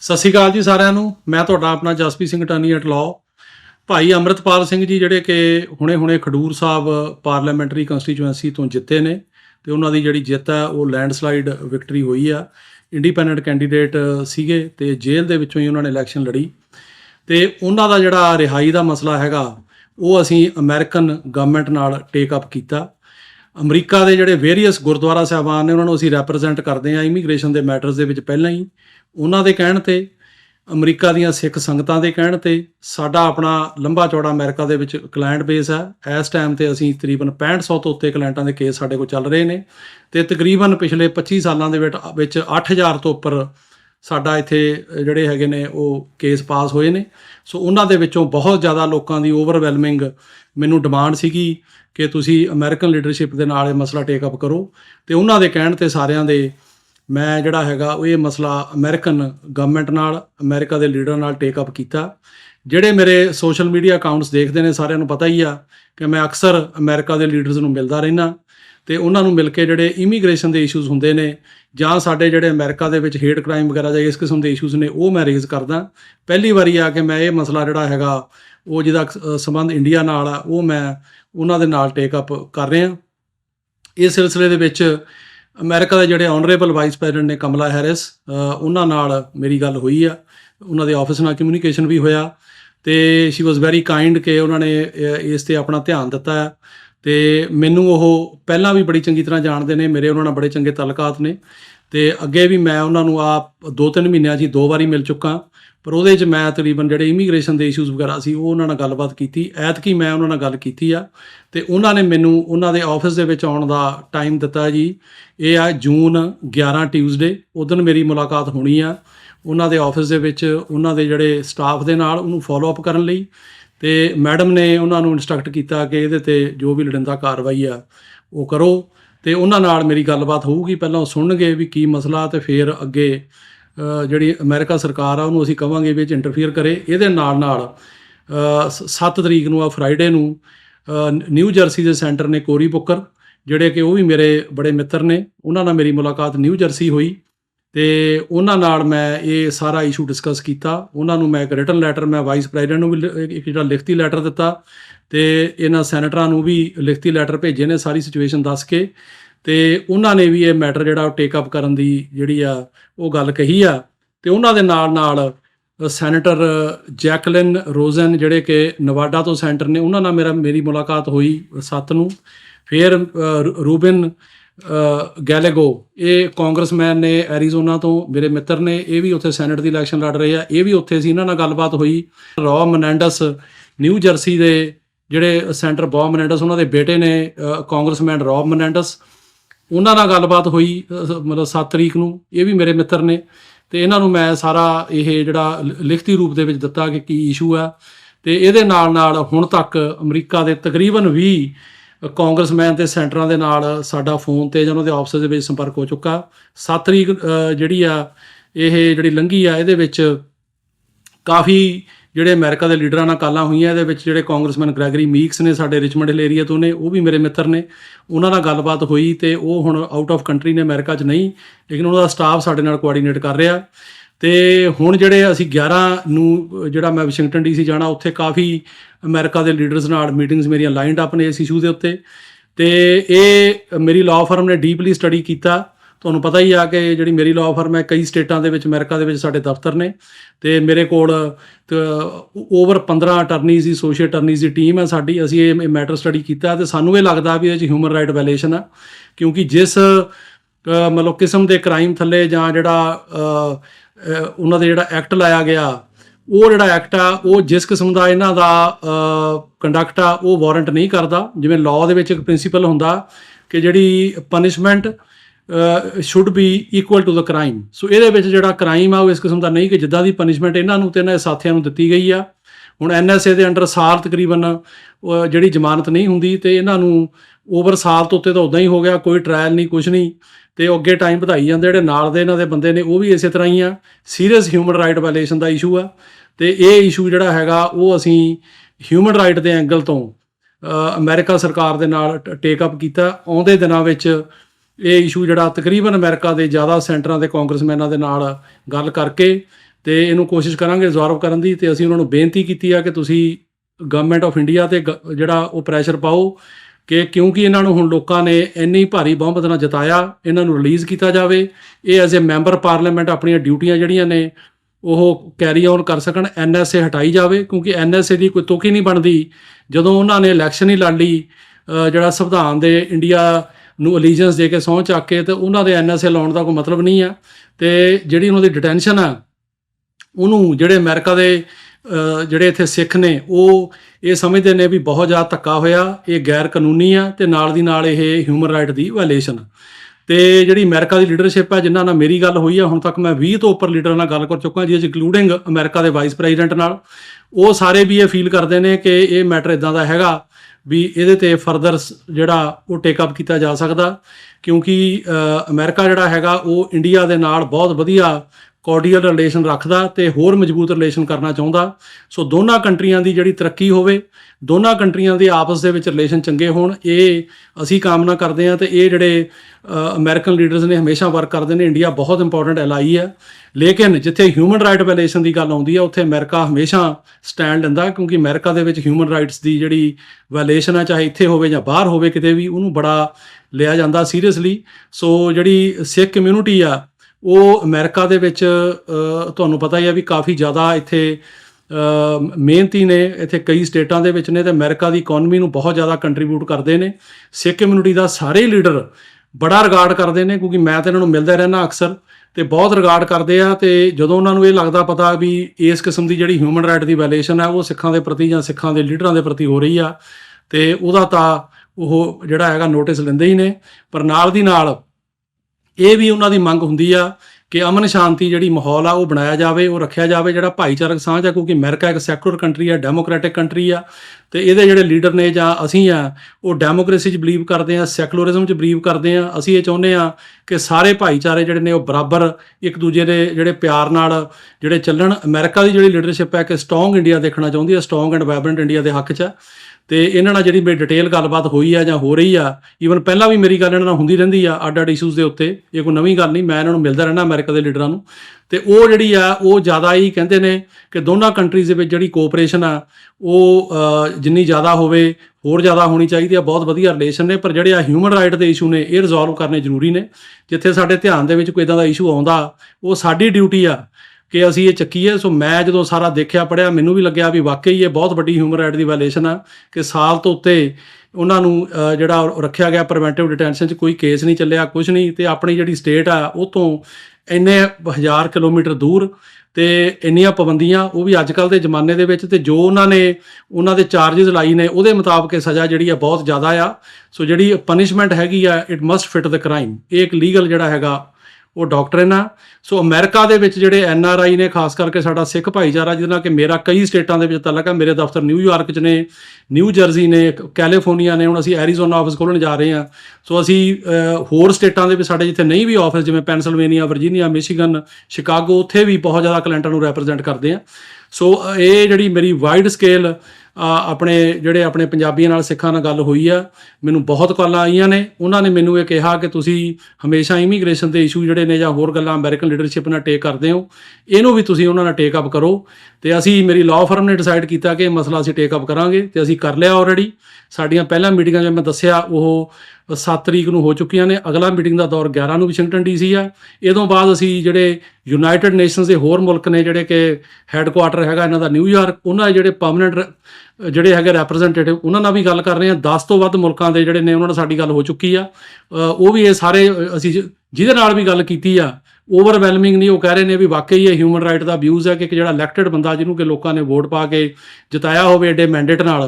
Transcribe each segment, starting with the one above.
ਸਤਿ ਸ਼੍ਰੀ ਅਕਾਲ ਜੀ ਸਾਰਿਆਂ ਨੂੰ। ਮੈਂ ਤੁਹਾਡਾ ਆਪਣਾ Jaspreet Singh attorney at law Bhai Amritpal Singh ji ਜਿਹੜੇ ਕਿ ਹੁਣੇ-ਹੁਣੇ ਖਡੂਰ ਸਾਹਿਬ ਪਾਰਲੀਮੈਂਟਰੀ ਕੰਸਟੀਚੁਐਂਸੀ ਤੋਂ ਜਿੱਤੇ ਨੇ ਤੇ ਉਹਨਾਂ ਦੀ ਜਿਹੜੀ ਜਿੱਤ ਹੈ, ਉਹ ਲੈਂਡਸਲਾਈਡ ਵਿਕਟਰੀ ਹੋਈ ਆ। ਇੰਡੀਪੈਂਡੈਂਟ ਕੈਂਡੀਡੇਟ ਸੀਗੇ ਤੇ ਜੇਲ੍ਹ ਦੇ ਵਿੱਚੋਂ ਹੀ ਉਹਨਾਂ ਨੇ ਇਲੈਕਸ਼ਨ ਲੜੀ। ਤੇ ਉਹਨਾਂ ਦਾ ਜਿਹੜਾ ਰਿਹਾਈ ਦਾ ਮਸਲਾ ਹੈਗਾ, ਉਹ ਅਸੀਂ ਅਮਰੀਕਨ ਗਵਰਨਮੈਂਟ ਨਾਲ ਟੇਕ ਅਪ ਕੀਤਾ। ਅਮਰੀਕਾ ਦੇ ਜਿਹੜੇ ਵੇਰੀਅਸ ਗੁਰਦੁਆਰਾ ਸਾਹਿਬਾਨ ਨੇ, ਉਹਨਾਂ ਨੂੰ ਅਸੀਂ ਰੈਪਰੈਜ਼ੈਂਟ ਕਰਦੇ ਹਾਂ। ਇਮੀਗ੍ਰੇਸ਼ਨ ਦੇ ਮੈਟਰਸ ਦੇ ਵਿੱਚ ਪਹਿਲਾਂ ਹੀ। ਉਹਨਾਂ ਦੇ ਕਹਿਣ ਤੇ, ਅਮਰੀਕਾ ਦੀਆਂ ਸਿੱਖ ਸੰਗਤਾਂ ਦੇ ਕਹਿਣ ਤੇ, ਸਾਡਾ ਆਪਣਾ ਲੰਬਾ ਚੌੜਾ ਅਮਰੀਕਾ ਦੇ ਵਿੱਚ ਕਲਾਇੰਟ ਬੇਸ ਹੈ। ਇਸ ਟਾਈਮ ਤੇ ਅਸੀਂ ਤਕਰੀਬਨ 6500 ਤੋਂ ਉੱਤੇ ਕਲਾਇੰਟਾਂ ਦੇ ਕੇਸ ਸਾਡੇ ਕੋਲ ਚੱਲ ਰਹੇ ਨੇ। ਤੇ ਤਕਰੀਬਨ ਪਿਛਲੇ 25 ਸਾਲਾਂ ਦੇ ਵਿੱਚ ਵਿੱਚ 8000 ਤੋਂ ਉੱਪਰ ਸਾਡਾ ਇੱਥੇ ਜਿਹੜੇ ਹੈਗੇ ਨੇ, ਉਹ ਕੇਸ ਪਾਸ ਹੋਏ ਨੇ। ਸੋ ਉਹਨਾਂ ਦੇ ਵਿੱਚੋਂ ਬਹੁਤ ਜ਼ਿਆਦਾ ਲੋਕਾਂ ਦੀ ਓਵਰਵੈਲਮਿੰਗ ਮੈਨੂੰ ਡਿਮਾਂਡ ਸੀਗੀ ਕਿ ਤੁਸੀਂ ਅਮਰੀਕਨ ਲੀਡਰਸ਼ਿਪ ਦੇ ਨਾਲ ਇਹ ਮਸਲਾ ਟੇਕ ਅਪ ਕਰੋ। ਤੇ ਉਹਨਾਂ ਦੇ ਕਹਿਣ ਤੇ ਸਾਰਿਆਂ ਦੇ ਮੈਂ ਜਿਹੜਾ ਹੈਗਾ ਉਹ ਇਹ ਮਸਲਾ ਅਮਰੀਕਨ ਗਵਰਨਮੈਂਟ ਨਾਲ ਅਮਰੀਕਾ ਦੇ ਲੀਡਰ ਨਾਲ ਟੇਕ ਅਪ ਕੀਤਾ। ਜਿਹੜੇ ਮੇਰੇ ਸੋਸ਼ਲ ਮੀਡੀਆ ਅਕਾਊਂਟਸ ਦੇਖਦੇ ਨੇ, ਸਾਰਿਆਂ ਨੂੰ ਪਤਾ ਹੀ ਆ ਕਿ ਮੈਂ ਅਕਸਰ ਅਮਰੀਕਾ ਦੇ ਲੀਡਰਸ ਨੂੰ ਮਿਲਦਾ ਰਹਿਣਾ ਤੇ ਉਹਨਾਂ ਨੂੰ ਮਿਲ ਕੇ ਜਿਹੜੇ ਇਮੀਗ੍ਰੇਸ਼ਨ ਦੇ ਇਸ਼ੂਜ਼ ਹੁੰਦੇ ਨੇ, ਜਾਂ ਸਾਡੇ ਜਿਹੜੇ ਅਮਰੀਕਾ ਦੇ ਵਿੱਚ ਹੇਟ ਕ੍ਰਾਈਮ ਵਗੈਰਾ ਜਾਂ ਇਸ ਕਿਸਮ ਦੇ ਇਸ਼ੂਜ਼ ਨੇ, ਉਹ ਮੈਂ ਰੇਜ਼ ਕਰਦਾ। ਪਹਿਲੀ ਵਾਰੀ ਆ ਕੇ ਮੈਂ ਇਹ ਮਸਲਾ ਜਿਹੜਾ ਹੈਗਾ, ਉਹ ਜਿਹਦਾ ਸੰਬੰਧ ਇੰਡੀਆ ਨਾਲ ਆ, ਉਹ ਮੈਂ ਉਹਨਾਂ ਦੇ ਨਾਲ ਟੇਕ ਅਪ ਕਰ ਰਿਹਾ। ਇਸ ਸਿਲਸਿਲੇ ਦੇ ਵਿੱਚ ਅਮਰੀਕਾ ਦੇ ਜਿਹੜੇ ਆਨਰੇਬਲ ਵਾਈਸ ਪ੍ਰੈਜ਼ੀਡੈਂਟ ਨੇ ਕਮਲਾ ਹੈਰਿਸ ਉਹਨਾਂ ਨਾਲ ਮੇਰੀ ਗੱਲ ਹੋਈ ਆ। ਉਹਨਾਂ ਦੇ ਆਫਿਸ ਨਾਲ ਕਮਿਊਨੀਕੇਸ਼ਨ ਵੀ ਹੋਇਆ ਤੇ ਸ਼ੀ ਵਾਸ ਵੈਰੀ ਕਾਈਂਡ ਕਿ ਉਹਨਾਂ ਨੇ ਇਸ ਤੇ ਆਪਣਾ ਧਿਆਨ ਦਿੱਤਾ ਹੈ ਤੇ ਮੈਨੂੰ ਉਹ ਪਹਿਲਾਂ ਵੀ ਬੜੀ ਚੰਗੀ ਤਰ੍ਹਾਂ ਜਾਣਦੇ ਨੇ, ਮੇਰੇ ਉਹਨਾਂ ਨਾਲ ਬੜੇ ਚੰਗੇ ਤਲਕਾਤ ਨੇ। ਤੇ ਅੱਗੇ ਵੀ ਮੈਂ ਉਹਨਾਂ ਨੂੰ ਆ ਦੋ ਤਿੰਨ ਮਹੀਨਿਆਂ 'ਚ ਹੀ ਦੋ ਵਾਰੀ ਮਿਲ ਚੁੱਕਾ। ਪਰ ਉਹਦੇ 'ਚ ਮੈਂ ਤਕਰੀਬਨ ਜਿਹੜੇ ਇਮੀਗ੍ਰੇਸ਼ਨ ਦੇ ਇਸ਼ੂਜ਼ ਵਗੈਰਾ ਸੀ, ਉਹ ਉਹਨਾਂ ਨਾਲ ਗੱਲਬਾਤ ਕੀਤੀ। ਐਤਕੀ ਮੈਂ ਉਹਨਾਂ ਨਾਲ ਗੱਲ ਕੀਤੀ ਆ ਤੇ ਉਹਨਾਂ ਨੇ ਮੈਨੂੰ ਉਹਨਾਂ ਦੇ ਆਫਿਸ ਦੇ ਵਿੱਚ ਆਉਣ ਦਾ ਟਾਈਮ ਦਿੱਤਾ ਜੀ। ਇਹ ਆ ਜੂਨ 11 ਟਿਊਜ਼ਡੇ। ਉਦੋਂ ਮੇਰੀ ਮੁਲਾਕਾਤ ਹੋਣੀ ਆ। ਉਹਨਾਂ ਦੇ ਆਫਿਸ ਦੇ ਵਿੱਚ ਉਹਨਾਂ ਦੇ ਜਿਹੜੇ ਸਟਾਫ ਦੇ ਨਾਲ ਉਹਨੂੰ ਫਾਲੋ ਅਪ ਕਰਨ ਲਈ ਤੇ ਮੈਡਮ ਨੇ ਉਹਨਾਂ ਨੂੰ ਇਨਸਟਰਕਟ ਕੀਤਾ ਕਿ ਇਹਦੇ ਤੇ ਜੋ ਵੀ ਲੜਿੰਦਾ ਕਾਰਵਾਈ ਆ, ਉਹ ਕਰੋ। ਤੇ ਉਹਨਾਂ ਨਾਲ ਮੇਰੀ ਗੱਲਬਾਤ ਹੋਊਗੀ, ਪਹਿਲਾਂ ਉਹ ਸੁਣਨਗੇ ਵੀ ਕੀ ਮਸਲਾ ਤੇ ਫਿਰ ਅੱਗੇ ਜਿਹੜੀ ਅਮਰੀਕਾ ਸਰਕਾਰ ਆ, ਉਹਨੂੰ ਅਸੀਂ ਕਵਾਂਗੇ ਵੀ ਇਹ ਇੰਟਰਫੀਅਰ ਕਰੇ। ਇਹਦੇ ਨਾਲ ਨਾਲ 7 ਤਰੀਕ ਨੂੰ ਆ ਫਰਾਈਡੇ ਨੂੰ ਨਿਊ ਜਰਸੀ ਦੇ ਸੈਂਟਰ ਨੇ ਕੋਰੀ ਬੁੱਕਰ ਜਿਹੜੇ ਕਿ ਉਹ ਵੀ ਮੇਰੇ ਬੜੇ ਮਿੱਤਰ ਨੇ, ਉਹਨਾਂ ਨਾਲ ਮੇਰੀ ਮੁਲਾਕਾਤ ਨਿਊ ਜਰਸੀ ਹੋਈ ਤੇ ਉਹਨਾਂ ਨਾਲ ਮੈਂ ਇਹ ਸਾਰਾ ਇਸ਼ੂ ਡਿਸਕਸ ਕੀਤਾ। ਉਹਨਾਂ ਨੂੰ ਮੈਂ ਇੱਕ ਰਿਟਨ ਲੈਟਰ ਮੈਂ ਵਾਈਸ ਪ੍ਰੈਜ਼ੀਡੈਂਟ ਨੂੰ ਵੀ ਲ- ਇੱਕ ਜਿਹੜਾ ਲਿਖਤੀ ਲੈਟਰ ਦਿੱਤਾ ਤੇ ਇਹਨਾਂ ਸੈਨੇਟਰਾਂ ਨੂੰ ਵੀ ਲਿਖਤੀ ਲੈਟਰ ਭੇਜੇ ਨੇ ਸਾਰੀ ਸਿਚੁਏਸ਼ਨ ਦੱਸ ਕੇ। ਤੇ ਉਹਨਾਂ ਨੇ ਵੀ ਇਹ ਮੈਟਰ ਜਿਹੜਾ ਉਹ ਟੇਕ ਅਪ ਕਰਨ ਦੀ ਜਿਹੜੀ ਆ ਉਹ ਗੱਲ ਕਹੀ ਆ। ਤੇ ਉਹਨਾਂ ਦੇ ਨਾਲ ਨਾਲ ਸੈਨੇਟਰ ਜੈਕਲਿਨ ਰੋਜ਼ਨ ਜਿਹੜੇ ਕਿ ਨਵਾਡਾ ਤੋਂ ਸੈਂਟਰ ਨੇ ਉਹਨਾਂ ਨਾਲ ਮੇਰਾ ਮੇਰੀ ਮੁਲਾਕਾਤ ਹੋਈ 7 ਨੂੰ। ਫਿਰ ਅ, ਰੂਬਨ ਗੈਲੇਗੋ ਇਹ ਕਾਂਗਰਸਮੈਨ ਨੇ ਐਰੀਜ਼ੋਨਾ ਤੋਂ ਮੇਰੇ ਮਿੱਤਰ ਨੇ ਇਹ ਵੀ ਉੱਥੇ ਸੈਨੇਟ ਦੀ ਇਲੈਕਸ਼ਨ ਲੜ ਰਹੇ ਆ। ਇਹ ਵੀ ਉੱਥੇ ਸੀ ਇਹਨਾਂ ਨਾਲ ਗੱਲਬਾਤ ਹੋਈ। ਰੌ ਮਨੈਂਡਸ ਨਿਊ ਜਰਸੀ ਦੇ ਜਿਹੜੇ ਸੈਂਟਰ ਬੌਬ ਮਨੈਂਡਸ ਉਹਨਾਂ ਦੇ ਬੇਟੇ ਨੇ ਅ, ਕਾਂਗਰਸਮੈਨ ਰੌਬ ਮਨੈਂਡਸ। ਉਹਨਾਂ ਨਾਲ ਗੱਲਬਾਤ ਹੋਈ ਅ, ਮਤਲਬ 7 ਤਰੀਕ ਨੂੰ ਇਹ ਵੀ ਮੇਰੇ ਮਿੱਤਰ ਨੇ। ਤੇ ਇਹਨਾਂ ਨੂੰ ਮੈਂ ਸਾਰਾ ਇਹ ਜਿਹੜਾ ਲ- ਲਿਖਤੀ ਰੂਪ ਦੇ ਵਿੱਚ ਦਿੱਤਾ ਕਿ ਕੀ ਇਸ਼ੂ ਆ। ਤੇ ਇਹਦੇ ਨਾਲ ਨਾਲ ਹੁਣ ਤੱਕ ਅਮਰੀਕਾ ਦੇ ਤਕਰੀਬਨ 20 ਕਾਂਗਰਸਮੈਨ ਤੇ ਸੈਂਟਰਾਂ ਦੇ ਨਾਲ ਸਾਡਾ ਫੋਨ ਤੇ ਜਾਂ ਉਹਨਾਂ ਦੇ ਆਫਿਸ ਦੇ ਵਿੱਚ ਸੰਪਰਕ ਹੋ ਚੁੱਕਾ। 7 ਤਰੀਕ ਜਿਹੜੀ ਆ ਇਹ ਜਿਹੜੀ ਲੰਘੀ ਆ ਇਹਦੇ ਵਿੱਚ ਕਾਫੀ ਜਿਹੜੇ ਅਮਰੀਕਾ ਦੇ ਲੀਡਰਾਂ ਨਾਲ ਕਾਲਾਂ ਹੋਈਆਂ, ਇਹਦੇ ਵਿੱਚ ਜਿਹੜੇ ਕਾਂਗਰਸਮੈਨ ਗ੍ਰੈਗਰੀ ਮੀਕਸ ਨੇ ਸਾਡੇ ਰਿਚਮੰਡ ਹਿਲ ਏਰੀਆ ਤੋਂ ਨੇ, ਉਹ ਵੀ ਮੇਰੇ ਮਿੱਤਰ ਨੇ। ਉਹਨਾਂ ਨਾਲ ਗੱਲਬਾਤ ਹੋਈ ਤੇ ਉਹ ਹੁਣ ਆਊਟ ਆਫ ਕੰਟਰੀ ਨੇ ਅਮਰੀਕਾ 'ਚ ਨਹੀਂ, ਲੇਕਿਨ ਉਹਨਾਂ ਦਾ ਸਟਾਫ ਸਾਡੇ ਨਾਲ ਕੋਆਰਡੀਨੇਟ ਕਰ ਰਿਹਾ। ਤੇ ਹੁਣ ਜਿਹੜੇ ਅਸੀਂ 11 ਨੂੰ, ਜਿਹੜਾ ਮੈਂ ਵਾਸ਼ਿੰਗਟਨ ਡੀਸੀ ਜਾਣਾ, ਉੱਥੇ ਕਾਫੀ ਅਮਰੀਕਾ ਦੇ ਲੀਡਰਸ ਨਾਲ ਮੀਟਿੰਗਸ ਮੇਰੀਆਂ ਲਾਈਨਡ ਅਪ ਨੇ ਇਸ ਇਸ਼ੂ ਦੇ ਉੱਤੇ। ਤੇ ਇਹ ਮੇਰੀ ਲਾਅ ਫਰਮ ਨੇ ਡੀਪਲੀ ਸਟੱਡੀ ਕੀਤਾ। ਤੁਹਾਨੂੰ ਪਤਾ ਹੀ ਆ ਕਿ ਜਿਹੜੀ ਮੇਰੀ ਲਾਅ ਫਰਮ ਹੈ, ਕਈ ਸਟੇਟਾਂ ਦੇ ਵਿੱਚ, ਅਮਰੀਕਾ ਦੇ ਵਿੱਚ ਸਾਡੇ ਦਫ਼ਤਰ ਨੇ ਤੇ ਮੇਰੇ ਕੋਲ ਓਵਰ 15 ਅਟਰਨੀਜ਼ ਦੀ ਐਸੋਸੀਏਟ ਅਟਰਨੀਜ਼ ਦੀ ਟੀਮ ਹੈ ਸਾਡੀ। ਅਸੀਂ ਇਹ ਮੈਟਰ ਸਟੱਡੀ ਕੀਤਾ ਤੇ ਸਾਨੂੰ ਇਹ ਲੱਗਦਾ ਵੀ ਇਹ ਚ ਹਿਊਮਨ ਰਾਈਟ ਵਾਇਲੇਸ਼ਨ ਆ, ਕਿਉਂਕਿ ਜਿਸ ਮਤਲਬ ਕਿਸਮ ਦੇ ਕ੍ਰਾਈਮ ਥੱਲੇ ਜਾਂ ਜਿਹੜਾ ਉਹਨਾਂ ਦੇ ਜਿਹੜਾ ਐਕਟ ਲਾਇਆ ਗਿਆ, ਉਹ ਜਿਹੜਾ ਐਕਟ ਆ, ਉਹ ਜਿਸ ਕਿਸਮ ਦਾ ਇਹਨਾਂ ਦਾ ਕੰਡਕਟ ਆ, ਉਹ ਵਾਰੰਟ ਨਹੀਂ ਕਰਦਾ। ਜਿਵੇਂ ਲਾਅ ਦੇ ਵਿੱਚ ਇੱਕ ਪ੍ਰਿੰਸੀਪਲ ਹੁੰਦਾ ਕਿ ਜਿਹੜੀ punishment should be equal to the crime so ਇਹਦੇ ਵਿੱਚ ਜਿਹੜਾ ਕ੍ਰਾਈਮ ਆ ਉਹ ਇਸ ਕਿਸਮ ਦਾ ਨਹੀਂ ਕਿ ਜਿੱਦਾਂ ਦੀ ਪਨਿਸ਼ਮੈਂਟ ਇਹਨਾਂ ਨੂੰ ਤੇ ਇਹਨਾਂ ਦੇ ਸਾਥੀਆਂ ਨੂੰ ਦਿੱਤੀ ਗਈ ਆ। ਹੁਣ ਐਨਐਸਏ ਦੇ ਅੰਡਰ ਸਾਲ ਤਕਰੀਬਨ ਜਿਹੜੀ ਜ਼ਮਾਨਤ ਨਹੀਂ ਹੁੰਦੀ ਤੇ ਇਹਨਾਂ ਨੂੰ ਓਵਰ ਸਾਲ ਤੋਂ ਉੱਤੇ ਤਾਂ ਉਦਾਂ ਹੀ ਹੋ ਗਿਆ ਕੋਈ ਟ੍ਰਾਇਲ ਨਹੀਂ ਕੁਝ ਨਹੀਂ। ਤੇ ਅੱਗੇ ਟਾਈਮ ਵਧਾਈ ਜਾਂਦੇ ਜਿਹੜੇ ਨਾਲ ਦੇ ਇਹਨਾਂ ਦੇ ਬੰਦੇ ਨੇ ਉਹ ਵੀ ਇਸੇ ਤਰ੍ਹਾਂ ਹੀ ਆ। ਸੀਰੀਅਸ ਹਿਊਮਨ ਰਾਈਟ ਵਾਇਲੇਸ਼ਨ ਦਾ ਇਸ਼ੂ ਆ। ਤੇ ਇਹ ਇਸ਼ੂ ਜਿਹੜਾ ਹੈਗਾ ਉਹ ਅਸੀਂ ਹਿਊਮਨ ਰਾਈਟ ਦੇ ਐਂਗਲ ਤੋਂ ਅ, ਅਮਰੀਕਾ ਸਰਕਾਰ ਦੇ ਨਾਲ ਟੇਕ ਅਪ ਕੀਤਾ। ਆਉਂਦੇ ਦਿਨਾਂ ਵਿੱਚ ਇਹ ਇਸ਼ੂ ਜਿਹੜਾ ਤਕਰੀਬਨ ਅਮਰੀਕਾ ਦੇ ਜ਼ਿਆਦਾ ਸੈਂਟਰਾਂ ਦੇ ਕਾਂਗਰਸਮੈਨਾਂ ਦੇ ਨਾਲ ਗੱਲ ਕਰਕੇ ਤੇ ਇਹਨੂੰ ਕੋਸ਼ਿਸ਼ ਕਰਾਂਗੇ ਰਿਜ਼ੋਲਵ ਕਰਨ ਦੀ ਤੇ ਅਸੀਂ ਉਹਨਾਂ ਨੂੰ ਬੇਨਤੀ ਕੀਤੀ ਆ ਕਿ ਤੁਸੀਂ ਗਵਰਨਮੈਂਟ ਆਫ ਇੰਡੀਆ ਤੇ ਗ- ਜਿਹੜਾ ਉਹ ਪ੍ਰੈਸ਼ਰ ਪਾਓ ਕਿ ਕਿਉਂਕਿ ਇਹਨਾਂ ਨੂੰ ਹੁਣ ਲੋਕਾਂ ਨੇ ਇੰਨੀ ਭਾਰੀ ਬਹੁਮਤ ਨਾਲ ਜਿਤਾਇਆ, ਇਹਨਾਂ ਨੂੰ ਰਿਲੀਜ਼ ਕੀਤਾ ਜਾਵੇ, ਇਹ ਐਜ਼ ਅ ਮੈਂਬਰ ਪਾਰਲੀਮੈਂਟ ਆਪਣੀਆਂ ਡਿਊਟੀਆਂ ਜਿਹੜੀਆਂ ਨੇ ਉਹ ਕੈਰੀ ਆਨ ਕਰ ਸਕਣ ਐਨਐਸਏ ਹਟਾਈ ਜਾਵੇ, ਕਿਉਂਕਿ ਐਨਐਸਏ ਦੀ ਕੋਈ ਤੁਕ ਨਹੀਂ ਬਣਦੀ। ਜਦੋਂ ਉਹਨਾਂ ਨੇ ਇਲੈਕਸ਼ਨ ਹੀ ਲੜ ਲਈ ਜਿਹੜਾ ਸੰਵਿਧਾਨ ਦੇ ਇੰਡੀਆ ਨੂੰ ਅਲੀਜੈਂਸ ਦੇ ਕੇ ਸਹੁੰ ਚੱਕ ਕੇ ਤੇ ਉਹਨਾਂ ਦੇ ਐਨਐਸਏ ਲਾਉਣ ਦਾ ਕੋਈ ਮਤਲਬ ਨਹੀਂ ਆ। ਤੇ ਜਿਹੜੀ ਉਹਨਾਂ ਦੀ ਡਿਟੈਂਸ਼ਨ ਆ, ਉਹਨੂੰ ਜਿਹੜੇ ਅਮਰੀਕਾ ਦੇ ਜਿਹੜੇ ਇੱਥੇ ਸਿੱਖ ਨੇ, ਉਹ ਇਹ ਸਮਝਦੇ ਨੇ ਵੀ ਬਹੁਤ ਜ਼ਿਆਦਾ ਧੱਕਾ ਹੋਇਆ, ਇਹ ਗੈਰ ਕਾਨੂੰਨੀ ਆ ਤੇ ਨਾਲ ਦੀ ਨਾਲ ਇਹ ਹਿਊਮਨ ਰਾਈਟ ਦੀ ਵਾਇਲੇਸ਼ਨ ਤੇ ਜਿਹੜੀ ਅਮਰੀਕਾ ਦੀ ਲੀਡਰਸ਼ਿਪ ਹੈ ਜਿਨ੍ਹਾਂ ਨਾਲ ਮੇਰੀ ਗੱਲ ਹੋਈ ਆ, ਹੁਣ ਤੱਕ ਮੈਂ 20 ਤੋਂ ਉੱਪਰ ਲੀਡਰਾਂ ਨਾਲ ਗੱਲ ਕਰ ਚੁੱਕਾ, ਜਿਹਦੇ ਇਨਕਲੂਡਿੰਗ ਅਮਰੀਕਾ ਦੇ ਵਾਈਸ ਪ੍ਰੈਜ਼ੀਡੈਂਟ ਨਾਲ, ਉਹ ਸਾਰੇ ਵੀ ਇਹ ਫੀਲ ਕਰਦੇ ਨੇ ਕਿ ਇਹ ਮੈਟਰ ਇਦਾਂ ਦਾ ਹੈਗਾ। ਵੀ ਇਹਦੇ ਤੇ ਫਰਦਰ ਜਿਹੜਾ ਉਹ ਟੇਕ ਅਪ ਕੀਤਾ ਜਾ ਸਕਦਾ ਕਿਉਂਕਿ ਅ, ਅਮਰੀਕਾ ਜਿਹੜਾ ਹੈਗਾ ਉਹ ਇੰਡੀਆ ਦੇ ਨਾਲ ਬਹੁਤ ਵਧੀਆ ਕੋਰਡੀਅਲ ਰਿਲੇਸ਼ਨ ਰੱਖਦਾ ਤੇ ਹੋਰ ਮਜ਼ਬੂਤ ਰਿਲੇਸ਼ਨ ਕਰਨਾ ਚਾਹੁੰਦਾ। ਸੋ ਦੋਨਾਂ ਕੰਟਰੀਆਂ ਦੀ ਜਿਹੜੀ ਤਰੱਕੀ ਹੋਵੇ, ਦੋਨਾਂ ਕੰਟਰੀਆਂ ਦੇ ਆਪਸ ਦੇ ਵਿੱਚ ਰਿਲੇਸ਼ਨ ਚੰਗੇ ਹੋਣ, ਇਹ ਅਸੀਂ ਕਾਮਨਾ ਕਰਦੇ ਹਾਂ ਤੇ ਇਹ ਜਿਹੜੇ ਅਮਰੀਕਨ ਲੀਡਰਸ ਨੇ ਹਮੇਸ਼ਾ ਵਰਕ ਕਰਦੇ ਨੇ ਇੰਡੀਆ ਬਹੁਤ ਇੰਪੋਰਟੈਂਟ ਐਲਾਈ ਹੈ। ਲੇਕਿਨ ਜਿੱਥੇ ਹਿਊਮਨ ਰਾਈਟ ਵਾਇਲੇਸ਼ਨ ਦੀ ਗੱਲ ਆਉਂਦੀ ਹੈ, ਉੱਥੇ ਅਮਰੀਕਾ ਹਮੇਸ਼ਾ ਸਟੈਂਡ ਲੈਂਦਾ, ਕਿਉਂਕਿ ਅਮਰੀਕਾ ਦੇ ਵਿੱਚ ਹਿਊਮਨ ਰਾਈਟਸ ਦੀ ਜਿਹੜੀ ਵਾਇਲੇਸ਼ਨ ਹੈ ਚਾਹੇ ਇੱਥੇ ਹੋਵੇ ਜਾਂ ਬਾਹਰ ਹੋਵੇ ਕਿਤੇ ਵੀ, ਉਹਨੂੰ ਬੜਾ ਲਿਆ ਜਾਂਦਾ ਸੀਰੀਅਸਲੀ ਸੋ ਜਿਹੜੀ ਸਿੱਖ ਕਮਿਊਨਿਟੀ ਆ ਉਹ ਅਮਰੀਕਾ ਦੇ ਵਿੱਚ ਤੁਹਾਨੂੰ ਪਤਾ ਹੀ ਹੈ ਵੀ ਕਾਫੀ ਜ਼ਿਆਦਾ ਇੱਥੇ ਮਿਹਨਤੀ ਨੇ, ਇੱਥੇ ਕਈ ਸਟੇਟਾਂ ਦੇ ਵਿੱਚ ਨੇ ਤੇ ਅਮਰੀਕਾ ਦੀ ਇਕਨੋਮੀ ਨੂੰ ਬਹੁਤ ਜ਼ਿਆਦਾ ਕੰਟਰੀਬਿਊਟ ਕਰਦੇ ਨੇ। ਸਿੱਖ ਕਮਿਊਨਿਟੀ ਦਾ ਸਾਰੇ ਲੀਡਰ ਬੜਾ ਰਿਗਾਰਡ ਕਰਦੇ ਨੇ, ਕਿਉਂਕਿ ਮੈਂ ਤਾਂ ਇਹਨਾਂ ਨੂੰ ਮਿਲਦਾ ਰਹਿਣਾ ਅਕਸਰ ਤੇ ਬਹੁਤ ਰਿਗਾਰਡ ਕਰਦੇ ਆ ਤੇ ਜਦੋਂ ਉਹਨਾਂ ਨੂੰ ਇਹ ਲੱਗਦਾ ਪਤਾ ਵੀ ਇਸ ਕਿਸਮ ਦੀ ਜਿਹੜੀ ਹਿਊਮਨ ਰਾਈਟ ਦੀ ਵਾਇਲੇਸ਼ਨ ਹੈ ਉਹ ਸਿੱਖਾਂ ਦੇ ਪ੍ਰਤੀ ਜਾਂ ਸਿੱਖਾਂ ਦੇ ਲੀਡਰਾਂ ਦੇ ਪ੍ਰਤੀ ਹੋ ਰਹੀ ਆ ਤੇ ਉਹਦਾ ਤਾਂ ਉਹ ਜਿਹੜਾ ਹੈਗਾ ਨੋਟਿਸ ਲੈਂਦੇ ਹੀ ਨੇ। ਪਰ ਨਾਲ ਦੀ ਨਾਲ ਇਹ ਵੀ ਉਹਨਾਂ ਦੀ ਮੰਗ ਹੁੰਦੀ ਆ ਕਿ ਅਮਨ ਸ਼ਾਂਤੀ ਜਿਹੜੀ ਮਾਹੌਲ ਆ ਉਹ ਬਣਾਇਆ ਜਾਵੇ, ਉਹ ਰੱਖਿਆ ਜਾਵੇ, ਜਿਹੜਾ ਭਾਈਚਾਰਕ ਸਾਂਝ ਆ, ਕਿਉਂਕਿ ਅਮਰੀਕਾ ਇੱਕ ਸੈਕੂਲਰ ਕੰਟਰੀ ਆ ਡੈਮੋਕ੍ਰੈਟਿਕ ਕੰਟਰੀ ਆ। ਤੇ ਇਹਦੇ ਜਿਹੜੇ ਲੀਡਰ ਨੇ ਜਾਂ ਅਸੀਂ ਆ, ਉਹ ਡੈਮੋਕ੍ਰੇਸੀ 'ਚ ਬਲੀਵ ਕਰਦੇ ਆ ਸੈਕੂਲਰਿਜ਼ਮ 'ਚ ਬਲੀਵ ਕਰਦੇ ਆ। ਅਸੀਂ ਇਹ ਚਾਹੁੰਦੇ ਆ ਕਿ ਸਾਰੇ ਭਾਈਚਾਰੇ ਜਿਹੜੇ ਨੇ ਉਹ ਬਰਾਬਰ ਇੱਕ ਦੂਜੇ ਦੇ ਜਿਹੜੇ ਪਿਆਰ ਨਾਲ ਜਿਹੜੇ ਚੱਲਣ। ਅਮਰੀਕਾ ਦੀ ਜਿਹੜੀ ਲੀਡਰਸ਼ਿਪ ਹੈ ਕਿ ਸਟਰੋਂਗ ਇੰਡੀਆ ਦੇਖਣਾ ਚਾਹੁੰਦੀ ਆ ਸਟਰੋਂਗ ਐਂਡ ਵਾਈਬ੍ਰੈਂਟ ਇੰਡੀਆ ਦੇ ਹੱਕ 'ਚ। ਆ ਤੇ ਇਹਨਾਂ ਨਾਲ ਜਿਹੜੀ ਮੇਰੀ ਡਿਟੇਲ ਗੱਲਬਾਤ ਹੋਈ ਆ ਜਾਂ ਹੋ ਰਹੀ ਆ ਈਵਨ ਪਹਿਲਾਂ ਵੀ ਮੇਰੀ ਗੱਲ ਇਹਨਾਂ ਨਾਲ ਹੁੰਦੀ ਰਹਿੰਦੀ ਆ ਅੱਡ ਅੱਡ ਇਸ਼ੂਜ਼ ਦੇ ਉੱਤੇ, ਇਹ ਕੋਈ ਨਵੀਂ ਗੱਲ ਨਹੀਂ, ਮੈਂ ਇਹਨਾਂ ਨੂੰ ਮਿਲਦਾ ਰਹਿਣਾ ਅਮਰੀਕਾ ਦੇ ਲੀਡਰਾਂ ਨੂੰ। ਤੇ ਉਹ ਜਿਹੜੀ ਆ, ਉਹ ਜ਼ਿਆਦਾ ਹੀ ਕਹਿੰਦੇ ਨੇ ਕਿ ਦੋਨਾਂ ਕੰਟਰੀਜ਼ ਦੇ ਵਿੱਚ ਜਿਹੜੀ ਕੋਆਪਰੇਸ਼ਨ ਆ, ਉਹ ਜਿੰਨੀ ਜ਼ਿਆਦਾ ਹੋਵੇ, ਹੋਰ ਜ਼ਿਆਦਾ ਹੋਣੀ ਚਾਹੀਦੀ ਆ, ਬਹੁਤ ਵਧੀਆ ਰਿਲੇਸ਼ਨ ਨੇ, ਪਰ ਜਿਹੜੇ ਆ ਹਿਊਮਨ ਰਾਈਟ ਦੇ ਇਸ਼ੂ ਨੇ, ਇਹ ਰਿਜ਼ੋਲਵ ਕਰਨੇ ਜ਼ਰੂਰੀ ਨੇ। ਜਿੱਥੇ ਸਾਡੇ ਧਿਆਨ ਦੇ ਵਿੱਚ ਕੋਈ ਇਦਾਂ ਦਾ ਇਸ਼ੂ ਆਉਂਦਾ, ਉਹ ਸਾਡੀ ਡਿਊਟੀ ਆ ਕਿ ਅਸੀਂ ਇਹ ਚੱਕੀ ਹੈ ਸੋ ਮੈਂ ਜਦੋਂ ਸਾਰਾ ਦੇਖਿਆ ਪੜਿਆ ਮੈਨੂੰ ਵੀ ਲੱਗਿਆ ਵੀ ਵਾਕਈ ਇਹ ਬਹੁਤ ਵੱਡੀ ਹਿਊਮਨ ਰਾਈਟ ਦੀ ਵਾਇਲੇਸ਼ਨ ਆ ਕਿ ਸਾਲ ਤੋਂ ਉੱਤੇ ਉਹਨਾਂ ਨੂੰ ਜਿਹੜਾ ਰੱਖਿਆ ਗਿਆ ਪ੍ਰੀਵੈਂਟਿਵ ਡਿਟੈਂਸ਼ਨ 'ਚ ਕੋਈ ਕੇਸ ਨਹੀਂ ਚੱਲਿਆ ਕੁਝ ਨਹੀਂ। ਤੇ ਆਪਣੀ ਜਿਹੜੀ ਸਟੇਟ ਆ, ਉਹ ਤੋਂ ਇੰਨੇ ਹਜ਼ਾਰ ਕਿਲੋਮੀਟਰ ਦੂਰ ਤੇ ਇੰਨੀਆਂ ਪਾਬੰਦੀਆਂ, ਉਹ ਵੀ ਅੱਜ ਕੱਲ ਦੇ ਜ਼ਮਾਨੇ ਦੇ ਵਿੱਚ। ਤੇ ਜੋ ਉਹਨਾਂ ਨੇ, ਉਹਨਾਂ ਦੇ ਚਾਰजेस ਲਾਈ ਨੇ, ਉਹਦੇ ਮੁਤਾਬਕ ਇਹ ਸਜ਼ਾ ਜਿਹੜੀ ਆ ਬਹੁਤ ਜ਼ਿਆਦਾ ਆ। ਸੋ ਜਿਹੜੀ ਪਨਿਸ਼ਮੈਂਟ ਹੈਗੀ ਆ it must fit the crime ਇਹ ਇੱਕ ਲੀਗਲ ਜਿਹੜਾ ਹੈਗਾ ਉਹ ਡਾਕਟਰ ਆ ਸੋ ਅਮਰੀਕਾ ਦੇ ਵਿੱਚ ਜਿਹੜੇ ਐਨ ਆਰ ਆਈ ਨੇ, ਖਾਸ ਕਰਕੇ ਸਾਡਾ ਸਿੱਖ ਭਾਈਚਾਰਾ, ਜਿਹਦੇ ਨਾਲ ਕਿ ਮੇਰਾ ਕਈ ਸਟੇਟਾਂ ਦੇ ਵਿੱਚ ਤਾਲੁਕ ਮੇਰੇ ਦਫ਼ਤਰ ਨਿਊਯਾਰਕ 'ਚ ਨੇ, ਨਿਊ ਜਰਸੀ ਨੇ, ਕੈਲੀਫੋਰਨੀਆ ਨੇ, ਹੁਣ ਅਸੀਂ ਐਰੀਜ਼ੋਨਾ ਆਫਿਸ ਖੋਲ੍ਹਣ ਜਾ ਰਹੇ ਹਾਂ। ਸੋ ਅਸੀਂ ਹੋਰ ਸਟੇਟਾਂ ਦੇ ਵਿੱਚ ਸਾਡੇ ਜਿੱਥੇ ਨਹੀਂ ਵੀ ਆਫਿਸ, ਜਿਵੇਂ ਪੈਨਸਲਵੇਨੀਆ, ਵਰਜੀਨੀਆ, ਮਿਸ਼ੀਗਨ, ਸ਼ਿਕਾਗੋ, ਉੱਥੇ ਵੀ ਬਹੁਤ ਜ਼ਿਆਦਾ ਕਲਾਇੰਟਾਂ ਨੂੰ ਰਿਪਰੈਜ਼ੈਂਟ ਕਰਦੇ ਆ ਸੋ ਇਹ ਜਿਹੜੀ ਮੇਰੀ ਵਾਈਡ ਸਕੇਲ ਆਪਣੇ ਜਿਹੜੇ ਆਪਣੇ ਪੰਜਾਬੀਆਂ ਨਾਲ ਸਿੱਖਾਂ ਨਾਲ ਗੱਲ ਹੋਈ ਆ, ਮੈਨੂੰ ਬਹੁਤ ਕਾਲਾਂ ਆਈਆਂ ਨੇ। ਉਹਨਾਂ ਨੇ ਮੈਨੂੰ ਇਹ ਕਿਹਾ ਕਿ ਤੁਸੀਂ ਹਮੇਸ਼ਾ ਇਮੀਗ੍ਰੇਸ਼ਨ ਦੇ ਇਸ਼ੂ ਜਿਹੜੇ ਨੇ ਜਾਂ ਹੋਰ ਗੱਲਾਂ ਅਮਰੀਕਨ ਲੀਡਰਸ਼ਿਪ ਨਾਲ ਟੇਕ ਕਰਦੇ ਹੋ। ਇਹਨੂੰ ਵੀ ਤੁਸੀਂ ਉਹਨਾਂ ਨਾਲ ਟੇਕ ਅਪ ਕਰੋ। ਤੇ ਅਸੀਂ, ਮੇਰੀ ਲਾਅ ਫਰਮ ਨੇ ਡਿਸਾਈਡ ਕੀਤਾ ਕਿ ਇਹ ਮਸਲਾ ਅਸੀਂ ਟੇਕ ਅਪ ਕਰਾਂਗੇ ਤੇ ਅਸੀਂ ਕਰ ਲਿਆ ਆਲਰੇਡੀ ਸਾਡੀਆਂ ਪਹਿਲਾਂ ਮੀਟਿੰਗਾਂ 'ਚ ਮੈਂ ਦੱਸਿਆ, ਉਹ 7 ਤਰੀਕ ਨੂੰ ਹੋ ਚੁੱਕੀਆਂ ਨੇ। ਅਗਲਾ ਮੀਟਿੰਗ ਦਾ ਦੌਰ 11 ਨੂੰ ਵਾਸ਼ਿੰਗਟਨ ਡੀਸੀ ਆ। ਇਹ ਤੋਂ ਬਾਅਦ ਅਸੀਂ ਜਿਹੜੇ ਯੂਨਾਈਟਿਡ ਨੇਸ਼ਨਸ ਦੇ ਹੋਰ ਮੁਲਕ ਨੇ, ਜਿਹੜੇ ਕਿ ਹੈੱਡਕੁਆਟਰ ਹੈਗਾ ਇਹਨਾਂ ਦਾ ਨਿਊਯਾਰਕ ਉਹਨਾਂ ਦੇ ਜਿਹੜੇ ਪਰਮਨੈਂਟ ਜਿਹੜੇ ਹੈਗੇ ਰਿਪਰੈਜ਼ੈਂਟੇਟਿਵ ਉਹਨਾਂ ਨਾਲ ਵੀ ਗੱਲ ਕਰ ਰਹੇ ਹਾਂ। 10 ਤੋਂ ਵੱਧ ਮੁਲਕਾਂ ਦੇ ਜਿਹੜੇ ਨੇ, ਉਹਨਾਂ ਨਾਲ ਸਾਡੀ ਗੱਲ ਹੋ ਚੁੱਕੀ ਆ। ਉਹ ਵੀ ਇਹ ਸਾਰੇ ਅਸੀਂ ਜ- ਜਿਹਦੇ ਨਾਲ ਵੀ ਗੱਲ ਕੀਤੀ ਆ ਓਵਰਵੈਲਮਿੰਗ ਨਹੀਂ, ਉਹ ਕਹਿ ਰਹੇ ਨੇ ਵੀ ਵਾਕਈ ਇਹ ਹਿਊਮਨ ਰਾਈਟ ਦਾ ਅਬਿਊਜ਼ ਹੈ ਕਿ ਇੱਕ ਜਿਹੜਾ ਇਲੈਕਟਿਡ ਬੰਦਾ ਜਿਹਨੂੰ ਕਿ ਲੋਕਾਂ ਨੇ ਵੋਟ ਪਾ ਕੇ ਜਿਤਾਇਆ ਹੋਵੇ ਐਡੇ ਮੈਂਡੇਟ ਨਾਲ,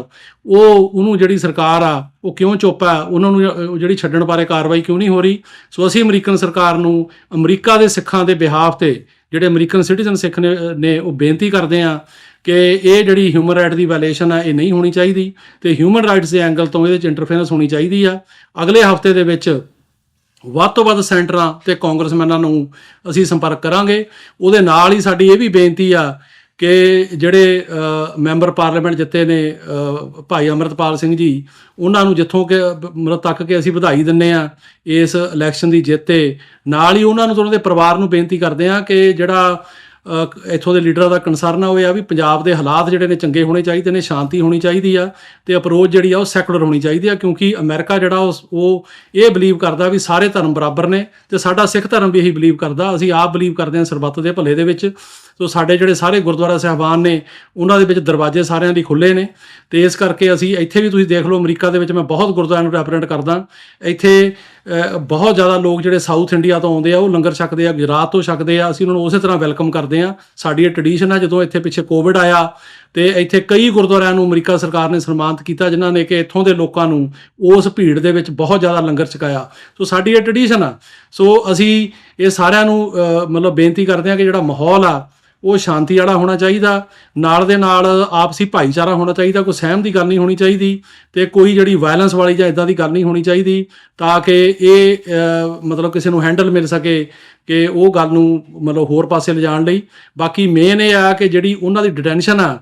ਉਹ, ਉਹਨੂੰ ਜਿਹੜੀ ਸਰਕਾਰ ਆ, ਉਹ ਕਿਉਂ ਚੁੱਪ ਆ ਉਹਨਾਂ ਨੂੰ ਜਿਹੜੀ ਛੱਡਣ ਬਾਰੇ ਕਾਰਵਾਈ ਕਿਉਂ ਨਹੀਂ ਹੋ ਰਹੀ? ਸੋ ਅਸੀਂ ਅਮਰੀਕਨ ਸਰਕਾਰ ਨੂੰ ਅਮਰੀਕਾ ਦੇ ਸਿੱਖਾਂ ਦੇ ਬਿਹਾਫ ਤੇ ਜਿਹੜੇ ਅਮਰੀਕਨ ਸਿਟੀਜ਼ਨ ਸਿੱਖ ਨੇ ਨੇ ਉਹ ਬੇਨਤੀ ਕਰਦੇ ਆ ਕਿ ਇਹ ਜਿਹੜੀ ਹਿਊਮਨ ਰਾਈਟ ਦੀ ਵਾਇਲੇਸ਼ਨ ਆ ਇਹ ਨਹੀਂ ਹੋਣੀ ਚਾਹੀਦੀ ਤੇ ਹਿਊਮਨ ਰਾਈਟਸ ਦੇ ਐਂਗਲ ਤੋਂ ਇਹਦੇ ਚ ਇੰਟਰਫੇਰੈਂਸ ਹੋਣੀ ਚਾਹੀਦੀ ਆ। ਅਗਲੇ ਹਫ਼ਤੇ ਦੇ ਵਿੱਚ ਵੱਧ ਤੋਂ ਵੱਧ ਸੈਂਟਰਾਂ ਤੇ ਕਾਂਗਰਸਮੈਨਾਂ ਨੂੰ ਅਸੀਂ ਸੰਪਰਕ ਕਰਾਂਗੇ। ਉਹਦੇ ਨਾਲ ਹੀ ਸਾਡੀ ਇਹ ਵੀ ਬੇਨਤੀ ਆ ਕਿ ਜਿਹੜੇ ਮੈਂਬਰ ਪਾਰਲੀਮੈਂਟ ਜਿੱਤੇ ਨੇ ਭਾਈ ਅਮਰਤਪਾਲ ਸਿੰਘ ਜੀ, ਉਹਨਾਂ ਨੂੰ ਜਿੱਥੋਂ ਕਿ, ਮਤਲਬ ਤੱਕ ਕਿ ਅਸੀਂ ਵਧਾਈ ਦਿੰਨੇ ਆ ਇਸ ਇਲੈਕਸ਼ਨ ਦੀ ਜਿੱਤ ਤੇ। ਨਾਲ ਹੀ ਉਹਨਾਂ ਨੂੰ ਉਹਨਾਂ ਦੇ ਪਰਿਵਾਰ ਨੂੰ ਬੇਨਤੀ ਕਰਦੇ ਆ ਕਿ ਜਿਹੜਾ ਇੱਥੋਂ ਦੇ ਲੀਡਰਾਂ ਦਾ ਕਨਸਰਨ ਆ ਉਹ ਆ ਵੀ ਪੰਜਾਬ ਦੇ ਹਾਲਾਤ ਜਿਹੜੇ ਨੇ ਚੰਗੇ ਹੋਣੇ ਚਾਹੀਦੇ ਨੇ, ਸ਼ਾਂਤੀ ਹੋਣੀ ਚਾਹੀਦੀ ਆ ਤੇ ਅਪਰੋਚ ਜਿਹੜੀ ਆ ਉਹ ਸੈਕੂਲਰ ਹੋਣੀ ਚਾਹੀਦੀ ਆ ਕਿਉਂਕਿ ਅਮਰੀਕਾ ਜਿਹੜਾ ਉਸ- ਉਹ ਇਹ ਬਲੀਵ ਕਰਦਾ ਵੀ ਸਾਰੇ ਧਰਮ ਬਰਾਬਰ ਨੇ ਤੇ ਸਾਡਾ ਸਿੱਖ ਧਰਮ ਵੀ ਇਹੀ ਬਲੀਵ ਕਰਦਾ, ਅਸੀਂ ਆਪ ਬਲੀਵ ਕਰਦੇ ਹਾਂ ਸਰਬੱਤ ਦੇ ਭਲੇ ਦੇ ਵਿੱਚ। ਸੋ ਸਾਡੇ ਜਿਹੜੇ ਸਾਰੇ ਗੁਰਦੁਆਰਾ ਸਾਹਿਬਾਨ ਨੇ, ਉਹਨਾਂ ਦੇ ਵਿੱਚ ਦਰਵਾਜ਼ੇ ਸਾਰਿਆਂ ਲਈ ਖੁੱਲੇ ਨੇ ਤੇ ਇਸ ਕਰਕੇ ਅਸੀਂ ਇੱਥੇ ਵੀ ਤੁਸੀਂ ਦੇਖ ਲਓ ਅਮਰੀਕਾ ਦੇ ਵਿੱਚ ਮੈਂ ਬਹੁਤ ਗੁਰਦੁਆਰਿਆਂ ਨੂੰ ਰੈਪਰੈਜ਼ੈਂਟ ਕਰਦਾ। ਇੱਥੇ ਬਹੁਤ ਜ਼ਿਆਦਾ ਲੋਕ ਜਿਹੜੇ ਸਾਊਥ ਇੰਡੀਆ ਤੋਂ ਆਉਂਦੇ ਆ, ਉਹ ਲੰਗਰ ਛਕਦੇ ਆ ਗੁਜਰਾਤ ਤੋਂ ਛਕਦੇ ਆ। ਅਸੀਂ ਉਹਨਾਂ ਨੂੰ ਉਸੇ ਤਰ੍ਹਾਂ ਵੈਲਕਮ ਕਰਦੇ ਆ। ਸਾਡੀ ਇਹ ਟ੍ਰੈਡੀਸ਼ਨ ਆ, ਜਦੋਂ ਇੱਥੇ ਪਿੱਛੇ ਕੋਵਿਡ ਆਇਆ ਤੇ ਇੱਥੇ ਕਈ ਗੁਰਦੁਆਰਿਆਂ ਨੂੰ ਅਮਰੀਕਾ ਸਰਕਾਰ ਨੇ ਸਨਮਾਨਿਤ ਕੀਤਾ, ਜਿਨ੍ਹਾਂ ਨੇ ਕਿ ਇੱਥੋਂ ਦੇ ਲੋਕਾਂ ਨੂੰ ਉਸ ਭੀੜ ਦੇ ਵਿੱਚ ਬਹੁਤ ਜ਼ਿਆਦਾ ਲੰਗਰ ਛਕਾਇਆ। ਸੋ ਸਾਡੀ ਇਹ ਟ੍ਰੈਡੀਸ਼ਨ ਆ। ਸੋ ਅਸੀਂ ਇਹ ਸਾਰਿਆਂ ਨੂੰ ਮਤਲਬ ਬੇਨਤੀ ਕਰਦੇ ਆ ਕਿ ਜਿਹੜਾ ਮਾਹੌਲ ਆ ਉਹ ਸ਼ਾਂਤੀ ਵਾਲਾ ਹੋਣਾ ਚਾਹੀਦਾ, ਨਾਲ ਦੇ ਨਾਲ ਆਪਸੀ ਭਾਈਚਾਰਾ ਹੋਣਾ ਚਾਹੀਦਾ, ਕੋਈ ਸਹਿਮ ਦੀ ਗੱਲ ਨਹੀਂ ਹੋਣੀ ਚਾਹੀਦੀ ਤੇ ਕੋਈ ਜਿਹੜੀ ਵਾਇਲੈਂਸ ਵਾਲੀ ਜਾਂ ਇਦਾਂ ਦੀ ਗੱਲ ਨਹੀਂ ਹੋਣੀ ਚਾਹੀਦੀ ਤਾਂ ਕਿ ਇਹ ਮਤਲਬ ਕਿਸੇ ਨੂੰ ਹੈਂਡਲ ਮਿਲ ਸਕੇ ਕਿ ਉਹ ਗੱਲ ਨੂੰ ਮਤਲਬ ਹੋਰ ਪਾਸੇ ਲਿਜਾਣ ਲਈ। ਬਾਕੀ ਮੇਨ ਇਹ ਆ ਕਿ ਜਿਹੜੀ ਉਹਨਾਂ ਦੀ ਡਿਟੈਂਸ਼ਨ ਆ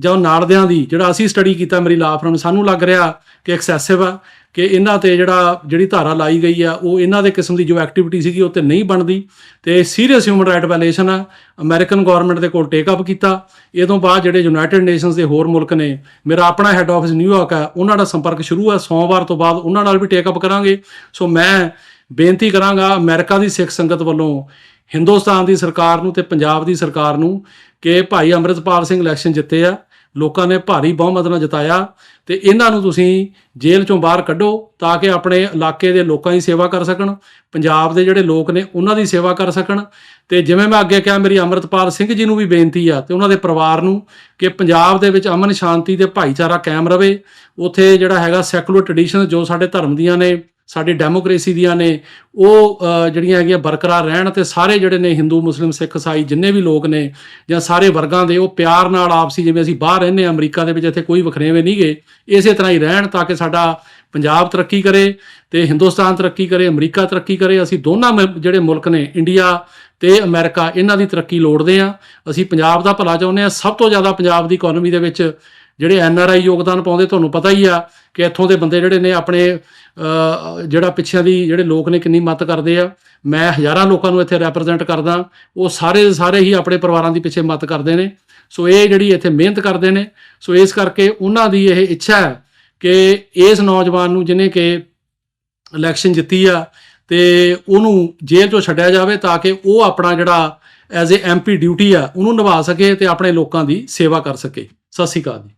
ਜਾਂ ਨਾਲਦਿਆਂ ਦੀ, ਜਿਹੜਾ ਅਸੀਂ ਸਟੱਡੀ ਕੀਤਾ ਮੇਰੀ ਲਾਅ ਫਰਮ ਸਾਨੂੰ ਲੱਗ ਰਿਹਾ ਕਿ ਐਕਸੈਸਿਵ ਆ, ਕਿ ਇਹਨਾਂ ਤੇ ਜਿਹੜਾ, ਜਿਹੜੀ ਧਾਰਾ ਲਾਈ ਗਈ ਆ, ਉਹ ਇਹਨਾਂ ਦੇ ਕਿਸਮ ਦੀ ਜੋ ਐਕਟੀਵਿਟੀ ਸੀਗੀ, ਉਹ ਤੇ ਨਹੀਂ ਬਣਦੀ। ਤੇ ਸੀਰੀਅਸ ਹਿਊਮਨ ਰਾਈਟ ਵਾਇਲੇਸ਼ਨ ਆ। ਅਮਰੀਕਨ ਗਵਰਨਮੈਂਟ ਦੇ ਕੋਲ ਟੇਕ ਅਪ ਕੀਤਾ। ਇਹ ਤੋਂ ਬਾਅਦ ਜਿਹੜੇ ਯੂਨਾਈਟਿਡ ਨੇਸ਼ਨਸ ਦੇ ਹੋਰ ਮੁਲਕ ਨੇ, ਮੇਰਾ ਆਪਣਾ ਹੈੱਡ ਆਫਿਸ ਨਿਊਯਾਰਕ ਹੈ ਉਹਨਾਂ ਦਾ ਸੰਪਰਕ ਸ਼ੁਰੂ ਹੈ ਸੋਮਵਾਰ ਤੋਂ ਬਾਅਦ ਉਹਨਾਂ ਨਾਲ ਵੀ ਟੇਕ ਅਪ ਕਰਾਂਗੇ। ਸੋ ਮੈਂ ਬੇਨਤੀ ਕਰਾਂਗਾ ਅਮਰੀਕਾ ਦੀ ਸਿੱਖ ਸੰਗਤ ਵੱਲੋਂ, ਹਿੰਦੁਸਤਾਨ ਦੀ ਸਰਕਾਰ ਨੂੰ ਤੇ ਪੰਜਾਬ ਦੀ ਸਰਕਾਰ ਨੂੰ ਕਿ ਭਾਈ ਅੰਮ੍ਰਿਤਪਾਲ ਸਿੰਘ ਇਲੈਕਸ਼ਨ ਜਿੱਤੇ ਆ, ਲੋਕਾਂ ਨੇ ਭਾਰੀ ਬਹੁਮਤ ਨਾਲ ਜਿਤਾਇਆ ਤੇ ਇਹਨਾਂ ਨੂੰ ਤੁਸੀਂ ਜੇਲ੍ਹ ਚੋਂ ਬਾਹਰ ਕੱਢੋ ਤਾਂ ਕਿ ਆਪਣੇ ਇਲਾਕੇ ਦੇ ਲੋਕਾਂ ਦੀ ਸੇਵਾ ਕਰ ਸਕਣ, ਪੰਜਾਬ ਦੇ ਜਿਹੜੇ ਲੋਕ ਨੇ ਉਹਨਾਂ ਦੀ ਸੇਵਾ ਕਰ ਸਕਣ। ਤੇ ਜਿਵੇਂ ਮੈਂ ਅੱਗੇ ਕਿਹਾ, ਮੇਰੀ ਅੰਮ੍ਰਿਤਪਾਲ ਸਿੰਘ ਜੀ ਨੂੰ ਵੀ ਬੇਨਤੀ ਆ ਤੇ ਉਹਨਾਂ ਦੇ ਪਰਿਵਾਰ ਨੂੰ ਕਿ ਪੰਜਾਬ ਦੇ ਵਿੱਚ ਅਮਨ ਸ਼ਾਂਤੀ ਤੇ ਭਾਈਚਾਰਾ ਕਾਇਮ ਰਵੇ। ਉਥੇ ਜਿਹੜਾ ਹੈਗਾ ਸੈਕੂਲਰ ਟ੍ਰੈਡੀਸ਼ਨ ਜੋ ਸਾਡੇ ਧਰਮ ਦੀਆਂ ਨੇ ਸਾਡੀ ਡੈਮੋਕ੍ਰੇਸੀ ਦੀਆਂ ਨੇ, ਉਹ ਜਿਹੜੀਆਂ ਹੈਗੀਆਂ ਬਰਕਰਾਰ ਰਹਿਣ ਤੇ ਸਾਰੇ ਜਿਹੜੇ ਨੇ ਹਿੰਦੂ, ਮੁਸਲਿਮ, ਸਿੱਖ ਈਸਾਈ ਜਿੰਨੇ ਵੀ ਲੋਕ ਨੇ ਜਾਂ ਸਾਰੇ ਵਰਗਾਂ ਦੇ, ਉਹ ਪਿਆਰ ਨਾਲ ਆਪਸੀ ਜਿਵੇਂ ਅਸੀਂ ਬਾਹਰ ਰਹਿੰਦੇ ਹਾਂ, ਅਮਰੀਕਾ ਦੇ ਵਿੱਚ ਇੱਥੇ ਕੋਈ ਵਖਰੇਵੇਂ ਨਹੀਂ ਗਏ, ਇਸੇ ਤਰ੍ਹਾਂ ਹੀ ਰਹਿਣ ਤਾਂ ਕਿ ਸਾਡਾ ਪੰਜਾਬ ਤਰੱਕੀ ਕਰੇ ਤੇ ਹਿੰਦੁਸਤਾਨ ਤਰੱਕੀ ਕਰੇ, ਅਮਰੀਕਾ ਤਰੱਕੀ ਕਰੇ। ਅਸੀਂ ਦੋਨਾਂ ਮਿਲ- ਜਿਹੜੇ ਮੁਲਕ ਨੇ, ਇੰਡੀਆ ਤੇ ਅਮਰੀਕਾ, ਇਹਨਾਂ ਦੀ ਤਰੱਕੀ ਲੋੜਦੇ ਆ ਅਸੀਂ ਪੰਜਾਬ ਦਾ ਭਲਾ ਚਾਹੁੰਦੇ ਆ ਸਭ ਤੋਂ ਜ਼ਿਆਦਾ ਪੰਜਾਬ ਦੀ ਇਕਨੋਮੀ ਦੇ ਵਿੱਚ ਜਿਹੜੇ ਐਨ ਆਰ ਆਈ ਯੋਗਦਾਨ ਪਾਉਂਦੇ, ਤੁਹਾਨੂੰ ਪਤਾ ਹੀ ਆ ਕਿ ਇੱਥੋਂ ਦੇ ਬੰਦੇ ਜਿਹੜੇ ਨੇ ਆਪਣੇ ਜਿਹੜਾ ਪਿੱਛਿਆਂ ਦੀ ਜਿਹੜੇ ਲੋਕ ਨੇ ਕਿੰਨੀ ਮਦਦ ਕਰਦੇ ਆ। ਮੈਂ ਹਜ਼ਾਰਾਂ ਲੋਕਾਂ ਨੂੰ ਇੱਥੇ ਰੈਪਰੈਜ਼ੈਂਟ ਕਰਦਾ। ਉਹ ਸਾਰੇ ਸਾਰੇ ਹੀ ਆਪਣੇ ਪਰਿਵਾਰਾਂ ਦੀ ਪਿੱਛੇ ਮਦਦ ਕਰਦੇ ਨੇ। ਸੋ ਇਹ ਜਿਹੜੀ ਇੱਥੇ ਮਿਹਨਤ ਕਰਦੇ ਨੇ, ਸੋ ਇਸ ਕਰਕੇ ਉਹਨਾਂ ਦੀ ਇਹ ਇੱਛਾ ਹੈ ਕਿ ਇਸ ਨੌਜਵਾਨ ਨੂੰ ਜਿਹਨੇ ਕਿ ਇਲੈਕਸ਼ਨ ਜਿੱਤੀ ਆ, ਤੇ ਉਹਨੂੰ ਜੇਲ੍ਹ ਚੋਂ ਛੱਡਿਆ ਜਾਵੇ ਤਾਂ ਕਿ ਉਹ ਆਪਣਾ ਜਿਹੜਾ ਐਜ਼ ਏ ਐਮਪੀ ਡਿਊਟੀ ਆ, ਉਹਨੂੰ ਨਿਭਾ ਸਕੇ ਤੇ ਆਪਣੇ ਲੋਕਾਂ ਦੀ ਸੇਵਾ ਕਰ ਸਕੇ। ਸਤਿ ਸ਼੍ਰੀ ਅਕਾਲ ਜੀ।